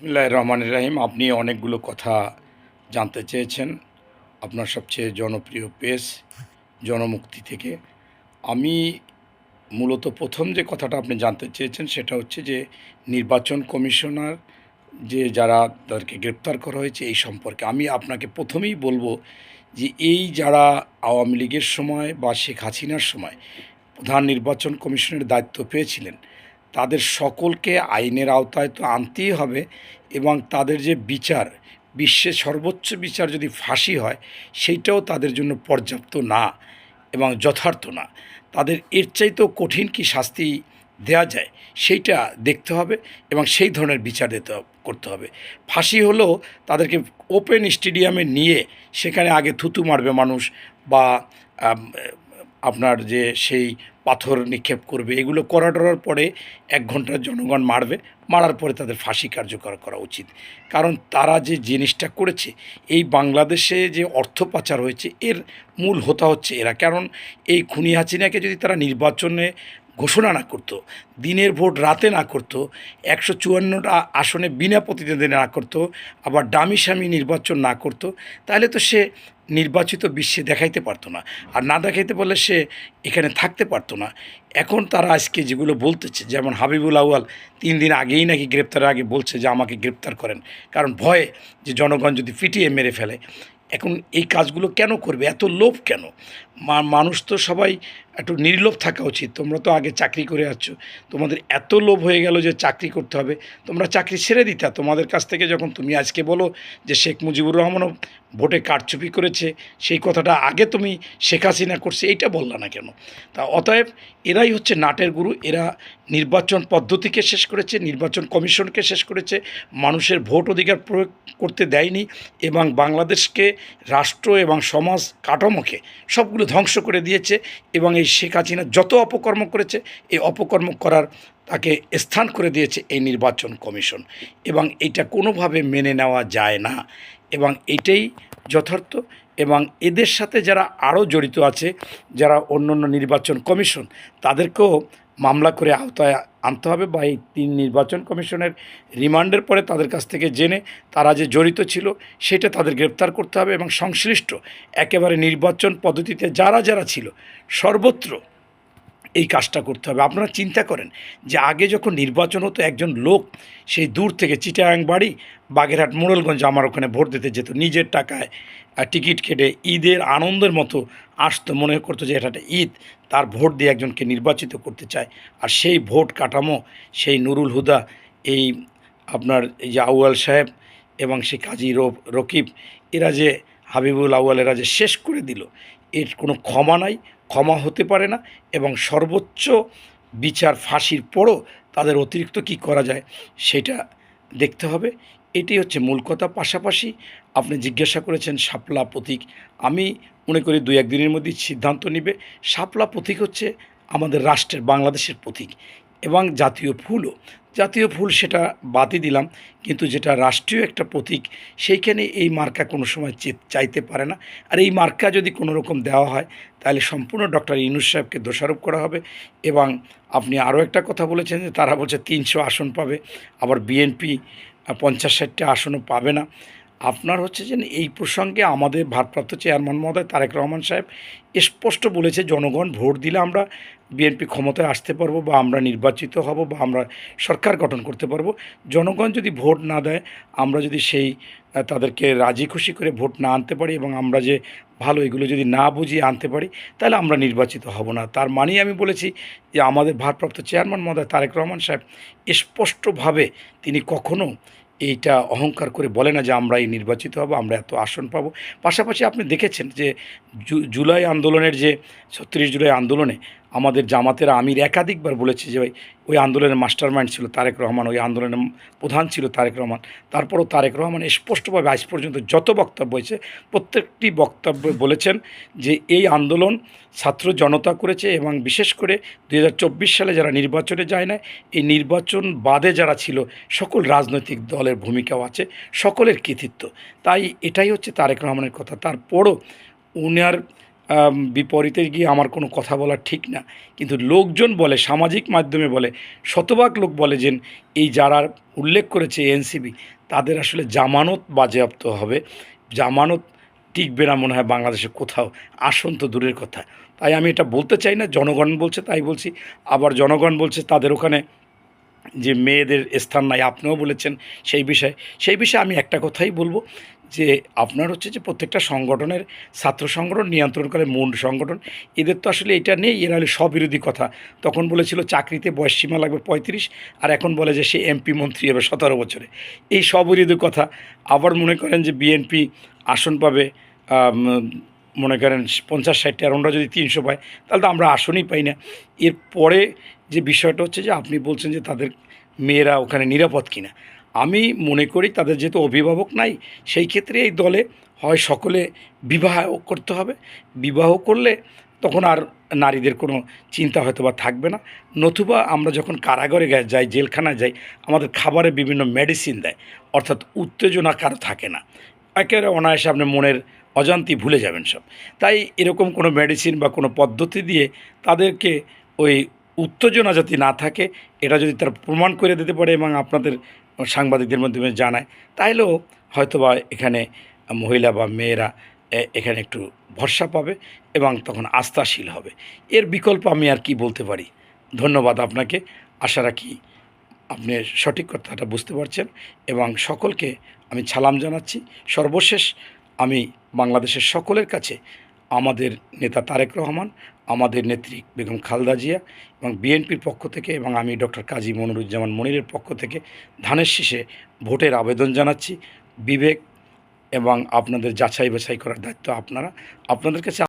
বিসমুল্লাহ রহমান রাহিম, আপনি অনেকগুলো কথা জানতে চেয়েছেন। আপনার সবচেয়ে জনপ্রিয় পেজ জনমুক্তি থেকে। আমি মূলত প্রথম যে কথাটা আপনি জানতে চেয়েছেন, সেটা হচ্ছে যে নির্বাচন কমিশনার যে যারা তাদেরকে গ্রেপ্তার করা হয়েছে, এই সম্পর্কে। আমি আপনাকে প্রথমেই বলব যে এই যারা আওয়ামী লীগের সময় বা শেখ হাসিনার সময় প্রধান নির্বাচন কমিশনের দায়িত্ব পেয়েছিলেন তাদের সকলকে আইনের আওতায় তো আনতেই হবে এবং তাদের যে বিচার, বিশ্বের সর্বোচ্চ বিচার যদি ফাঁসি হয়, সেইটাও তাদের জন্য পর্যাপ্ত না এবং যথার্থ না। তাদের এর চাইতেও কঠিন কি শাস্তি দেয়া যায়, সেইটা দেখতে হবে এবং সেই ধরনের বিচার দিতে করতে হবে। ফাঁসি হলেও তাদেরকে ওপেন স্টেডিয়ামে নিয়ে সেখানে আগে থুতু মারবে মানুষ বা আপনার যে সেই পাথর নিক্ষেপ করবে, এগুলো করা টরার পরে এক ঘণ্টার জনগণ মারবে, মারার পরে তাদের ফাঁসি কার্যকর করা উচিত। কারণ তারা যে জিনিসটা করেছে, এই বাংলাদেশে যে অর্থ পাচার হয়েছে, এর মূল হোতা হচ্ছে এরা। কারণ এই খুনি হাসিনাকে যদি তারা নির্বাচনে ঘোষণা না করতো, দিনের ভোট রাতে না করতো, একশো চুয়ান্নটা আসনে বিনা প্রতিদ্বন্দ্বী না করতো, আবার ডামি স্বামী নির্বাচন না করতো, তাহলে তো সে নির্বাচিত বিশ্বে দেখাইতে পারতো না। আর না দেখাইতে পারলে সে এখানে থাকতে পারতো না। এখন তারা আজকে যেগুলো বলতেছে, যেমন হাবিবুল আউয়াল তিন দিন আগেই নাকি গ্রেপ্তারের আগে বলছে যে আমাকে গ্রেপ্তার করেন, কারণ ভয়ে যে জনগণ যদি পিটিয়ে মেরে ফেলে, এখন এই কাজগুলো কেন করবে? এত লোভ কেন? মানুষ তো সবাই একটু নির্লোভ থাকা উচিত। তোমরা তো আগে চাকরি করে আছো। তোমাদের এত লোভ হয়ে গেল যে চাকরি করতে হবে। তোমরা চাকরি ছেড়ে দিতা। তোমাদের কাছ থেকে যখন তুমি আজকে বলো যে শেখ মুজিবুর রহমানও ভোটে কারচুপি করেছে, সেই কথাটা আগে তুমি শেখ হাসিনা করছে, এইটা বললা না কেন? তা অতএব এরাই হচ্ছে নাটের গুরু। এরা নির্বাচন পদ্ধতিকে শেষ করেছে, নির্বাচন কমিশনকে শেষ করেছে। মানুষের ভোট অধিকার প্রয়োগ করতে দেয়নি এবং বাংলাদেশকে রাষ্ট্র এবং সমাজ কাঠামোকে সবগুলো ধ্বংস করে দিয়েছে এবং এই শেখ হাসিনা যত অপকর্ম করেছে, এই অপকর্ম করার তাকে স্থান করে দিয়েছে এই নির্বাচন কমিশন। এবং এটা কোনোভাবে মেনে নেওয়া যায় না। এবং এটাই যথার্থ। এবং এদের সাথে যারা আরও জড়িত আছে, যারা অন্য অন্য নির্বাচন কমিশন, তাদেরকেও মামলা করে আওতায় আনতে হবে বা এই তিন নির্বাচন কমিশনের রিমান্ডের পরে তাদের কাছ থেকে জেনে তারা যে জড়িত ছিল সেটা তাদের গ্রেপ্তার করতে হবে এবং সংশ্লিষ্ট একেবারে নির্বাচন পদ্ধতিতে যারা যারা ছিল, সর্বত্র এই কাজটা করতে হবে। আপনারা চিন্তা করেন যে আগে যখন নির্বাচন হতো একজন লোক, সেই দূর থেকে চিটাং বাড়ি বাগেরহাট, মোড়লগঞ্জ আমার ওখানে ভোট দিতে যেত। নিজের টাকায় টিকিট কেটে ঈদের আনন্দের মতো আসতো, মনে করতো যে এটা ঈদ, তার ভোট দিয়ে একজনকে নির্বাচিত করতে চায়। আর সেই ভোট কাঠামো, সেই নুরুল হুদা, এই আপনার এই যে আউয়াল সাহেব এবং সেই কাজী রকিব, এরা যে হাবিবুল আউয়াল এরা যে শেষ করে দিল, এর কোনো ক্ষমা নাই। ক্ষমা হতে পারে না এবং সর্বোচ্চ বিচার ফাঁসির পরও তাদের অতিরিক্ত কি করা যায় সেটা দেখতে হবে। এটি হচ্ছে মূল কথা। পাশাপাশি আপনি জিজ্ঞাসা করেছেন শাপলা প্রতীক। আমি মনে করি দুই, একদিনের মধ্যেই সিদ্ধান্ত নেবে। শাপলা প্রতীক হচ্ছে আমাদের রাষ্ট্রের, বাংলাদেশের প্রতীক এবং জাতীয় ফুলও। জাতীয় ফুল সেটা বাদই দিলাম, কিন্তু যেটা রাষ্ট্রীয় একটা প্রতীক, সেইখানে এই মার্কা কোনো সময় চাইতে পারে না। আর এই মার্কা যদি কোনো রকম দেওয়া হয়, তাহলে সম্পূর্ণ ডক্টর ইনুস সাহেবকে দোষারোপ করা হবে এবং আপনি আরও একটা কথা বলেছেন যে তারা বলছে তিনশো আসন পাবে, আবার বিএনপি পঞ্চাশ ষাটটা আসনও পাবে না। আপনার হচ্ছে যে এই প্রসঙ্গে আমাদের ভারপ্রাপ্ত চেয়ারম্যান মহোদয় তারেক রহমান সাহেব স্পষ্ট বলেছে, জনগণ ভোট দিলে আমরা বিএনপি ক্ষমতায় আসতে পারব বা আমরা নির্বাচিত হব বা আমরা সরকার গঠন করতে পারব। জনগণ যদি ভোট না দেয়, আমরা যদি সেই তাদেরকে রাজি খুশি করে ভোট না আনতে পারি এবং আমরা যে ভালো এগুলো যদি না বুঝিয়ে আনতে পারি, তাহলে আমরা নির্বাচিত হব না। তার মানেই আমি বলেছি যে আমাদের ভারপ্রাপ্ত চেয়ারম্যান মহোদয় তারেক রহমান সাহেব স্পষ্টভাবে তিনি কখনো এইটা অহংকার করে বলে না যে আমরা এই নির্বাচিত হব, আমরা এত আসন পাব। পাশাপাশি আপনি দেখেছেন যে জুলাই আন্দোলনের যে ছত্রিশ জুলাই আন্দোলনে আমাদের জামাতের আমির একাধিকবার বলেছে যে ওই আন্দোলনের মাস্টার মাইন্ড ছিল তারেক রহমান, ওই আন্দোলনের প্রধান ছিল তারেক রহমান। তারপরও তারেক রহমান স্পষ্টভাবে আজ পর্যন্ত যত বক্তব্য হয়েছে, প্রত্যেকটি বক্তব্য বলেছেন যে এই আন্দোলন ছাত্র জনতা করেছে এবং বিশেষ করে দু হাজার চব্বিশ সালে যারা নির্বাচনে যায় না এই নির্বাচন বাদে যারা ছিল, সকল রাজনৈতিক দলের ভূমিকাও আছে, সকলের কৃতিত্ব। তাই এটাই হচ্ছে তারেক রহমানের কথা। তারপরও উনার বিপরীতে গিয়ে আমার কোনো কথা বলা ঠিক না। কিন্তু লোকজন বলে, সামাজিক মাধ্যমে বলে, শতভাগ লোক বলে যে, এই যারা উল্লেখ করেছে এনসিবি তাদের আসলে জামানত বাজেয়াপ্ত হবে। জামানত টিকবে না মনে হয় বাংলাদেশে কোথাও। আসন তো দূরের কথা। তাই আমি এটা বলতে চাই না, জনগণ বলছে তাই বলছি। আবার জনগণ বলছে তাদের ওখানে যে মেয়েদের স্থান নাই, আপনিও বলেছেন সেই বিষয়ে। সেই বিষয়ে আমি একটা কথাই বলব যে, আপনার হচ্ছে যে প্রত্যেকটা সংগঠনের ছাত্র সংগঠন নিয়ন্ত্রণ করে মূল সংগঠন, এদের তো আসলে এটা নেই, এরা হলে স্ববিরোধী কথা। তখন বলেছিল চাকরিতে বয়স সীমা লাগবে পঁয়ত্রিশ, আর এখন বলে যে সে এমপি মন্ত্রী হবে সতেরো বছরে। এই স্ববিরোধী কথা, আবার মনে করেন যে বিএনপি আসন পাবে মনে করেন, পঞ্চাশ ষাটটি আর যদি তিনশো পায়, তাহলে তো আমরা আসনই পাই না। এরপরে যে বিষয়টা হচ্ছে যে, আপনি বলছেন যে তাদের মেয়েরা ওখানে নিরাপদ কিনা। আমি মনে করি তাদের যেহেতু অভিভাবক নাই, সেই ক্ষেত্রে এই দলে হয় সকলে বিবাহ করতে হবে। বিবাহ করলে তখন আর নারীদের কোনো চিন্তা হয়তো বা থাকবে না। নতুবা আমরা যখন কারাগারে যাই, জেলখানায় যাই, আমাদের খাবারে বিভিন্ন মেডিসিন দেয়, অর্থাৎ উত্তেজনা কারও থাকে না। একেবারে অনায়াসে আপনি মনের অজান্তি ভুলে যাবেন সব। তাই এরকম কোনো মেডিসিন বা কোনো পদ্ধতি দিয়ে তাদেরকে ওই উত্তেজনা যাতে না থাকে, এটা যদি তারা প্রমাণ করে দিতে পারে এবং আপনাদের সাংবাদিকদের মাধ্যমে জানায় তাহলেও হয়তোবা এখানে মহিলা বা মেয়েরা এখানে একটু ভরসা পাবে এবং তখন আস্থাশীল হবে। এর বিকল্প আমি আর কি বলতে পারি? ধন্যবাদ আপনাকে। আশা রাখি আপনি সঠিক কথাটা বুঝতে পারছেন এবং সকলকে আমি সালাম জানাচ্ছি। সর্বশেষ আমি বাংলাদেশের সকলের কাছে আমাদের নেতা তারেক রহমান, আমাদের নেত্রী বেগম খালদা জিয়া এবং বিএনপির পক্ষ থেকে এবং আমি ডক্টর কাজী মনিরুজ্জামান মনিরের পক্ষ থেকে ধানের শীষে ভোটের আবেদন জানাচ্ছি। বিবেক এবং আপনাদের যাচাই বাছাই করার দায়িত্ব আপনারা। আপনাদের কাছে